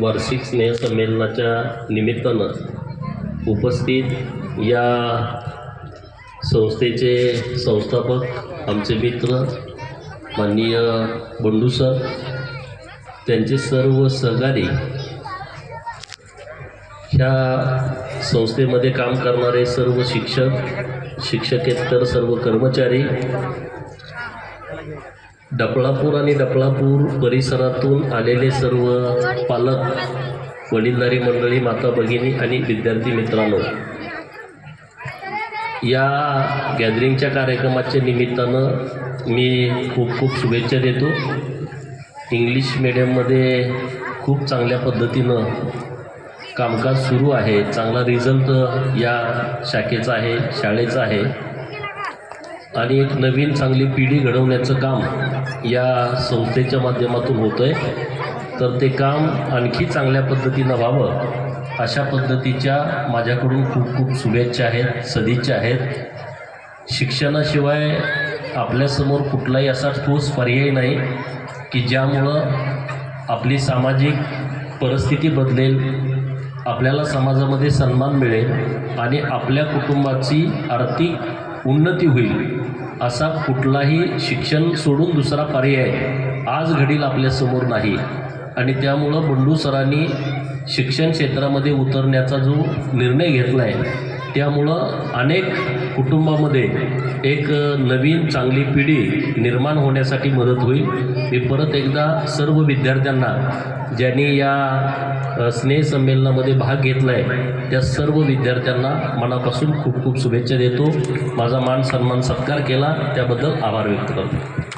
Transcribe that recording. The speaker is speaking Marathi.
वार्षिक स्नेहसंमेलनाच्या निमित्तानं उपस्थित या संस्थेचे संस्थापक आमचे मित्र माननीय बंडू सर त्यांचे सर्व सहकारी ह्या संस्थेमध्ये काम करणारे सर्व शिक्षक शिक्षकेतर सर्व कर्मचारी डफळापूर आणि डफळापूर परिसरातून आलेले सर्व पालक वडीलधारी मंडळी माता भगिनी आणि विद्यार्थी मित्रांनो या गॅदरिंगच्या कार्यक्रमाच्या निमित्तानं मी खूप खूप शुभेच्छा देतो. इंग्लिश मिडियममध्ये खूप चांगल्या पद्धतीनं कामकाज सुरू आहे. चांगला रिझल्ट या शाखेचा आहे शाळेचा आहे. आणि एक नवीन चांगली पिढी घडवण्याचं काम या संस्थेच्या माध्यमातून होतं आहे तर ते काम आणखी चांगल्या पद्धतीनं व्हावं अशा पद्धतीच्या माझ्याकडून खूप खूप शुभेच्छा आहेत सदिच्छा आहेत. शिक्षणाशिवाय आपल्यासमोर कुठलाही असा ठोस पर्याय नाही की ज्यामुळं आपली सामाजिक परिस्थिती बदलेल आपल्याला समाजामध्ये सन्मान मिळेल आणि आपल्या कुटुंबाची आर्थिक उन्नती होईल असा कुठलाही शिक्षण सोडून दुसरा पर्याय आज घडील आपल्यासमोर नाही. आणि त्यामुळं बंडू सरांनी शिक्षण क्षेत्रामध्ये उतरण्याचा जो निर्णय घेतला आहे त्यामुळं अनेक कुटुंबामध्ये एक नवीन चांगली पिढी निर्माण होण्यासाठी मदत होईल. मी परत एकदा सर्व विद्यार्थ्यांना ज्यांनी या स्नेहसंमेलनामध्ये भाग घेतला आहे त्या सर्व विद्यार्थ्यांना मनापासून खूप खूप शुभेच्छा देतो. माझा मान सन्मान सत्कार केला. त्याबद्दल आभार व्यक्त करतो.